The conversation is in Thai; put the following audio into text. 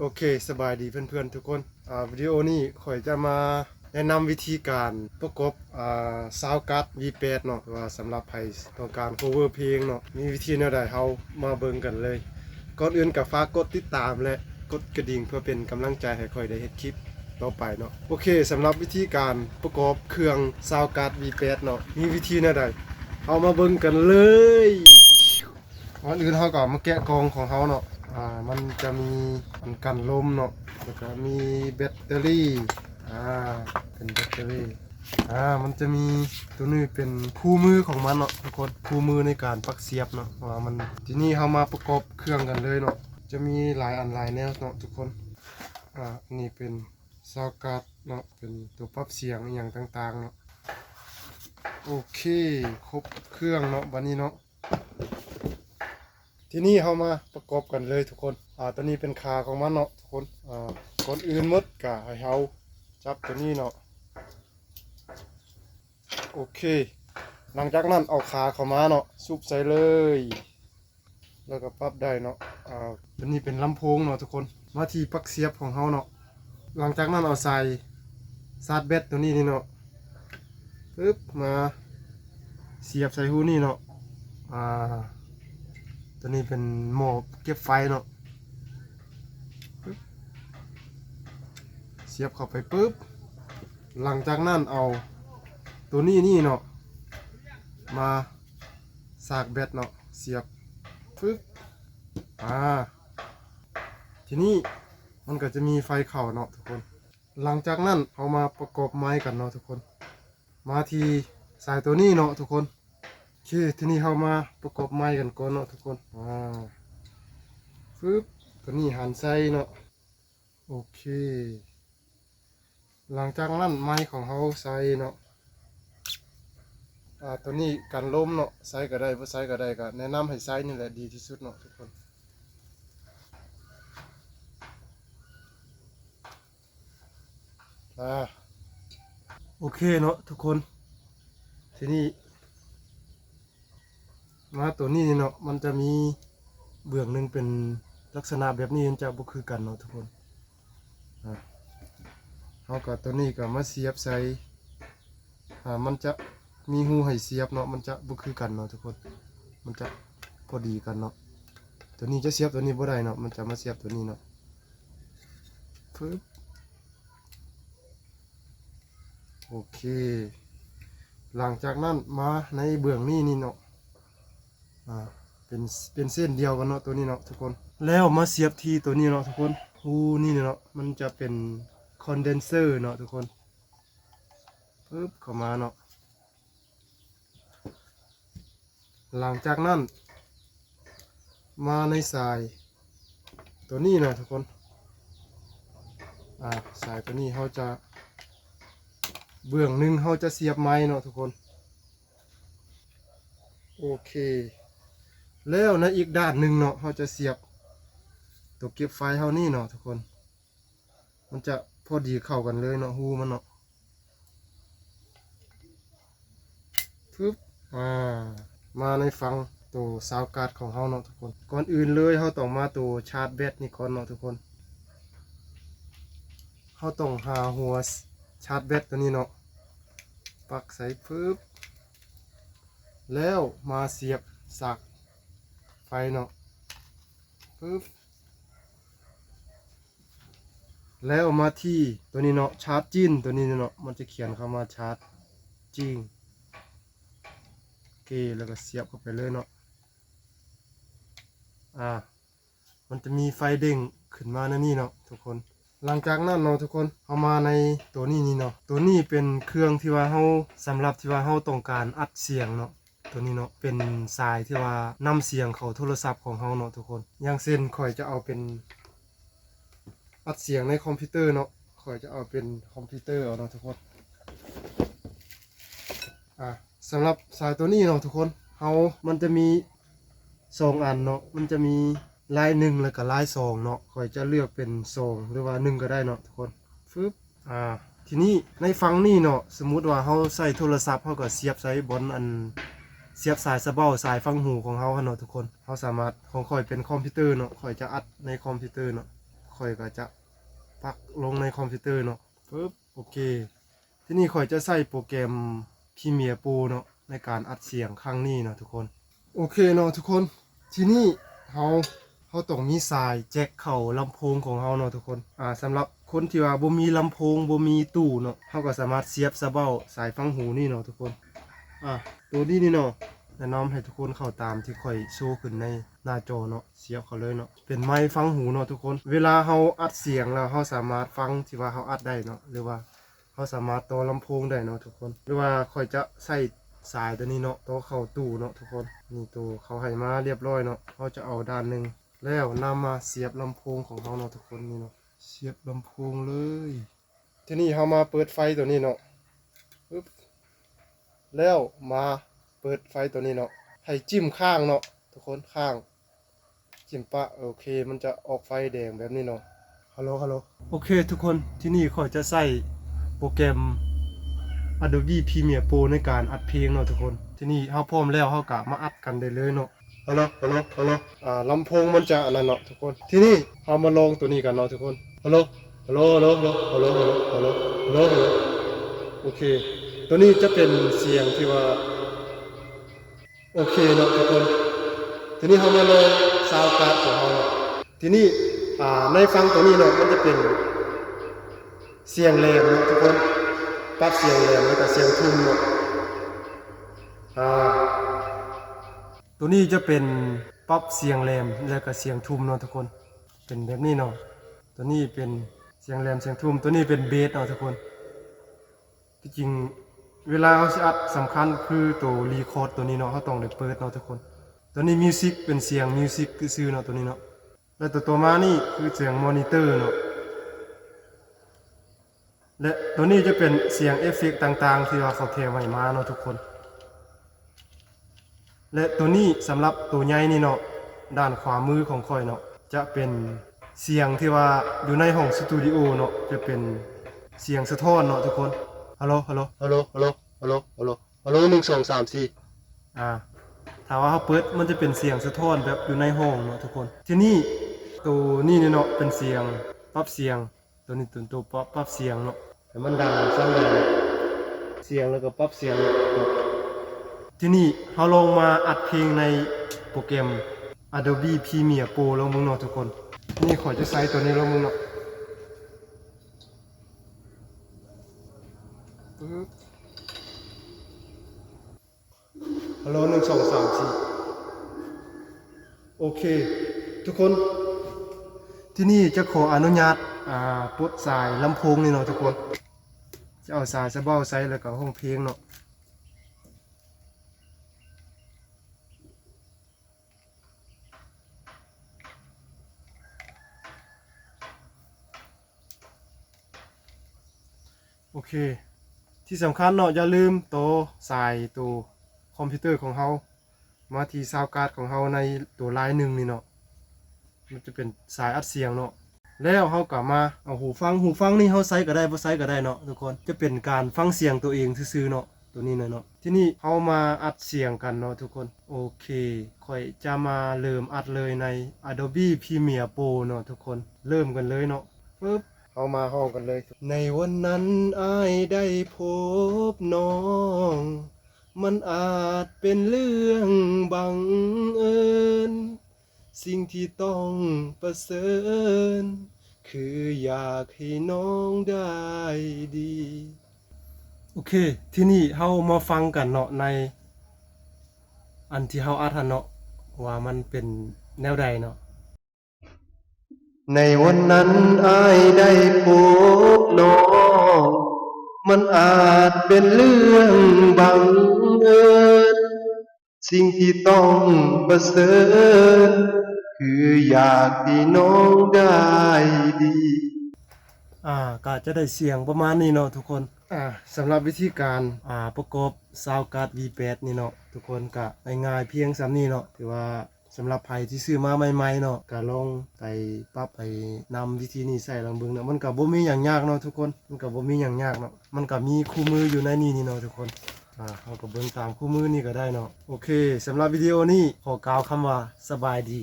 โอเคสบายดีเพื่อนๆทุกคนอ่าวิดีโอนี้ข่อยจะมาแนะนำวิธีการประกบอ่าซาวการ์ด V8 เนาะว่าสำหรับใครต้องการ cover เพลงเนาะมีวิธีแนวใดเฮามาเบิ่งกันเลยก่อนอื่นก็ฝากกดติดตามและกดกระดิ่งเพื่อเป็นกำลังใจให้ข่อยได้เฮ็ดคลิปต่อไปเนาะโอเคสำหรับวิธีการประกอบเครื่องซาวการ์ด V8 เนาะมีวิธีแนวใดเอามาเบิ่งกันเลยก่อนอื่นเฮาก็มาแกะกล่องของเฮาเนาะ อ่ามันจะมีมันกันลมเนาะแล้วก็มีแบตเตอรี่อ่าเป็นแบตเตอรี่อ่ามันจะมีตัวนี้เป็นคู่มือของมันเนาะทุกคนคู่มือในการปักเสียบเนาะว่ามันที่นี่เรามาประกอบเครื่องกันเลยเนาะจะมีหลายอันหลายแนวเนาะทุกคนอ่านี่เป็นซาวการ์ดเนาะเป็นตัวปรับเสียงอย่างต่างๆเนาะโอเค ครบเครื่องเนาะบันนี้เนาะ ที่นี่เขามาประกอบกันเลยทุกคนอ่าตัวนี้เป็นขาของมันเนาะทุกคนอ่าก่อนอื่นมดกะให้เขาจับตัวนี้เนาะโอเค หลังจากนั้นเอาขาเข้ามาเนาะซุบใส่เลย แล้วก็ปรับได้เนาะอ่าตัวนี้เป็นลำโพงเนาะทุกคนมาที่ปักเสียบของเขาเนาะหลังจากนั้นเอาใส่ซาร์จแบตตัวนี้นี่เนาะปึ๊บมาเสียบใส่หูนี่เนาะอ่า ตัวนี้เป็นหม้อเก็บไฟเนาะเสียบเข้าไปปึ๊บ หลังจากนั้นเอาตัวนี้นี่เนาะมาสากแบตเนาะเสียบปึ๊บอ่าทีนี้มันก็จะมีไฟเข่าเนาะทุกคน หลังจากนั้นเอามาประกอบไม้กันเนาะทุกคน มาทีสายตัวนี้เนาะทุกคน เคทีนี้เรามาประกอบไม้กันก่อนเนาะทุกคนอ่าฟึบตัวนี้หันใส่เนาะโอเค หลังจากนั้นไม้ของเราใส่เนาะอ่าตัวนี้กันล้มเนาะใส่ก็ได้บ่ใส่ก็ได้ก็แนะนำให้ใส่นี่แหละดีที่สุดเนาะทุกคนอ่าโอเคเนาะทุกคนทีนี้ มาตัวนี้เนาะมันจะมีเบื้องหนึ่งเป็นลักษณะแบบนี้มันจะบ่คือกันเนาะทุกคนอ่าเขาก็ตัวนี้ก็มาเสียบใส่อ่ามันจะมีหูให้เสียบเนาะมันจะบ่คือกันเนาะทุกคน มันจะพอดีกันเนาะตัวนี้จะเสียบตัวนี้บ่ได้เนาะมันจะมาเสียบตัวนี้เนาะปึ๊บโอเค หลังจากนั้นมาในเบื้องนี้นี่เนาะ อ่าเป็นเป็นเส้นเดียวกันเนาะตัวนี้เนาะทุกคน แล้วมาเสียบที่ตัวนี้เนาะทุกคนหูนี่เนาะมันจะเป็นคอนเดนเซอร์เนาะทุกคนปึ๊บเข้ามาเนาะหลังจากนั้น มาในสาย ตัวนี้เนาะทุกคนอ่าสายตัวนี้เขาจะ เบื้องหนึ่งเขาจะเสียบไม้เนาะทุกคน โอเค แล้วในอีกด้านหนึ่งเนาะเขาจะเสียบตัวเก็บไฟเขานี่เนาะทุกคน มันจะพอดีเข้ากันเลยเนาะหูมันเนาะปึ๊บอ่ามาในฟังตัวซาวการ์ดของเขาเนาะทุกคน ก่อนอื่นเลยเขาต้องมาตัวชาร์จแบตนี่ก่อนเนาะทุกคนเขาต้องหาหัวชาร์จแบตตัวนี้เนาะปักใส่ปึ๊บแล้วมาเสียบสัก ไฟเนาะปึ๊บแล้วมาที่ตัวนี้เนาะชาร์จจิ้นตัวนี้เนาะมันจะเขียนเข้ามาชาร์จจริงเคแล้วก็เสียบเข้าไปเลยเนาะอ่ามันจะมีไฟเด้งขึ้นมาในนี่เนาะทุกคน หลังจากนั้นเนาะทุกคนเอามาในตัวนี้นี่เนาะตัวนี้เป็นเครื่องที่ว่าเฮาสำหรับที่ว่าเฮาต้องการอัดเสียงเนาะ ตัวนี้เนาะเป็นสายที่ว่านำเสียงเข้าโทรศัพท์ของเฮาเนาะทุกคนอย่างเช่นข่อยจะเอาเป็นอัดเสียงในคอมพิวเตอร์เนาะข่อยจะเอาเป็นคอมพิวเตอร์เอาเนาะทุกคนอะสำหรับสายตัวนี้เนาะทุกคนเฮามันจะมีสองอันเนาะมันจะมีลายหนึ่งแล้วก็ลายสองเนาะคอยจะเลือกเป็นสองหรือว่าหนึ่งก็ได้เนาะทุกคนฟึบอ่าทีนี้ในฟังนี่เนาะสมมุติว่าเขาใส่โทรศัพท์เขาก็เสียบใส่บนอัน เสียบสายสะเบ้าสายฟังหูของเขาเนาะทุกคนเขาสามารถของคอยเป็นคอมพิวเตอร์เนาะคอยจะอัดในคอมพิวเตอร์เนาะคข่อยก็จะปักลงในคอมพิวเตอร์เนาะปึ๊บโอเค ที่นี่ข่อยจะใส่โปรแกรม Premiere Pro เนาะในการอัดเสียงครั้งนี้เนาะทุกคน โอเคเนาะทุกคน ที่นี่เฮาเฮาต้องมีสายแจ็คเข้าลำโพงของเฮาเนาะทุกคนอ่าสำหรับคนที่ว่าบ่มีลำโพงบ่มีตู้เนาะเฮาก็สามารถเสียบสะเบ้าสายฟังหูนี่เนาะทุกคน อะตัวนี้นี่เนาะแนะนำให้ทุกคนเข้าตามที่ค่อยโชว์ขึ้นในหน้าจอเนาะเสียบเขาเลยเนาะเป็นไมค์ฟังหูเนาะทุกคน เวลาเฮาอัดเสียงแล้วเฮาสามารถฟังที่ว่าเฮาอัดได้เนาะหรือว่าเฮาสามารถต่อลำโพงได้เนาะทุกคน หรือว่าค่อยจะใส่สายตัวนี้เนาะต่อเข้าตู้เนาะทุกคนนี่ตัวเขาให้มาเรียบร้อยเนาะเขาจะเอาด้านหนึ่งแล้วนำมาเสียบลำโพงของเขาเนาะทุกคนนี่เนาะเสียบลำโพงเลย ทีนี้เขามาเปิดไฟตัวนี้เนาะ แล้วมาเปิดไฟตัวนี้เนาะให้จิ้มข้างเนาะทุกคนข้าง จิ้มปะโอเค มันจะออกไฟแดงแบบนี้เนาะฮัลโหลฮัลโหลโอเค ทุกคนที่นี่ขอจะใส่โปรแกรม Adobe Premiere Pro ในการอัดเพลงเนาะทุกคน ที่นี่เฮาพร้อมแล้วเฮากะมาอัดกันได้เลยเนาะฮัลโหลฮัลโหลฮัลโหลอ่าลำโพงมันจะอะไรเนาะทุกคน ที่นี่เรามาลองตัวนี้กันเนาะทุกคนฮัลโหลฮัลโหลฮัลโหลฮัลโหลฮัลโหลฮัลโหลโอเค ตัวนี้จะเป็นเสียงที่ว่า โอเคเนาะทุกคน ทีนี้เขามาลองซาวการ์ดของเขาเนาะทีนี้อ่าในฟังตัวนี้เนาะมันจะเป็นเสียงแหลมเนาะทุกคนปรับเสียงแหลมแล้วก็เสียงทุ้มเนาะอ่าตัวนี้จะเป็นปรับเสียงแหลมแล้วก็เสียงทุ้มเนาะทุกคน เป็นแบบนี้เนาะตัวนี้เป็นเสียงแหลมเสียงทุ้มตัวนี้เป็นเบสเนาะทุกคนที่จริง เวลาเขาสิอัดสำคัญคือตัวรีคอร์ดตัวนี้เนาะเขาต้องได้เปิดเนาะทุกคน ตัวนี้มิวสิกเป็นเสียงมิวสิกคือซื่อเนาะตัวนี้เนาะแล้วตัวตัวมานี่คือเสียงมอนิเตอร์เนาะและตัวนี้จะเป็นเสียงเอฟเฟกต่างๆ ที่ว่าเขาเทไว้มาเนาะทุกคน และตัวนี้สำหรับตัวใหญ่นี่เนาะด้านขวามือของค่อยเนาะจะเป็นเสียงที่ว่าอยู่ในห้องสตูดิโอเนาะจะเป็นเสียงสะท้อนเนาะทุกคน ฮัลโหลฮัลโหลฮัลโหลฮัลโหลฮัลโหลฮัลโหลฮัลโหลหนึ่งสองสามสี่อ่าถ้าว่าเขาเปิดมันจะเป็นเสียงสะท้อนแบบอยู่ในห้องเนาะทุกคน ทีนี้ตัวนี้เนี่ยเนาะเป็นเสียงปรับเสียง ตัวนี้ตัวตัวปรับปรับเสียงเนาะให้มันดังสั้นเลยเสียงแล้วก็ปรับเสียงเนาะทีนี้เราลองมาอัดเพลงในโปรแกรม Adobe Premiere Pro ลงมึงเนาะทุกคน นี่ขอจะใส่ตัวนี้ลงมึงเนาะปึ๊บ ฮัลโหลหนึ่งสองสามสี่โอเค ทุกคน ที่นี่จะขออนุญาตอ่าปลดสายลำโพงนี่เนาะทุกคน จะเอาสายสะเบ้าใส่แล้วก็ห้องเพลงเนาะโอเค ที่สำคัญเนาะอย่าลืมตัวสายตัวคอมพิวเตอร์ของเรามาที่ซาวการ์ดของเราในตัวลายหนึ่งนี่เนาะมันจะเป็นสายอัดเสียงเนาะแล้วเรากลับมาเอาหูฟังหูฟังนี่เราใส่ก็ได้บ่ใส่ก็ได้เนาะทุกคนจะเป็นการฟังเสียงตัวเองซื่อๆเนาะตัวนี้นะเนาะที่นี่เรามาอัดเสียงกันเนาะทุกคนโอเคค่อยจะมาเริ่มอัดเลยใน Adobe Premiere Pro เนาะทุกคนเริ่มกันเลยเนาะปึ๊บ เอามาห้องกันเลย ในวันนั้นอายได้พบน้อง มันอาจเป็นเรื่องบังเอิญ สิ่งที่ต้องประเสริญ คืออยากให้น้องได้ดี โอเค ที่นี่เฮามาฟังกันเนาะใน อันที่เฮาอัดหันเนาะว่ามันเป็นแนวใดเนาะ ในวันนั้นอายได้พบน้อง มันอาจเป็นเรื่องบังเอิญสิ่งที่ต้องประเสริฐคืออยากให้น้องได้ดี อ่าก็จะได้เสียงประมาณนี้เนาะทุกคน อ่าสำหรับวิธีการอ่าประกอบซาวการ์ด V8 นี่เนาะทุกคนก็ง่ายๆเพียงสำนี้เนาะถือว่า สำหรับใครที่ซื้อมาใหม่ๆเนาะก็ลองไปปรับไปนำวิธีนี้ใส่ลองเบิ่งเนาะมันก็บ่มีหยังยากเนาะทุกคน มันก็บ่มีหยังยากเนาะมันก็มีคู่มืออยู่ในนี้นี่เนาะทุกคนอ่าเราก็เบิ่งตามคู่มือนี่ก็ได้เนาะโอเคสำหรับวิดีโอนี้ขอกล่าวคำว่าสบายดี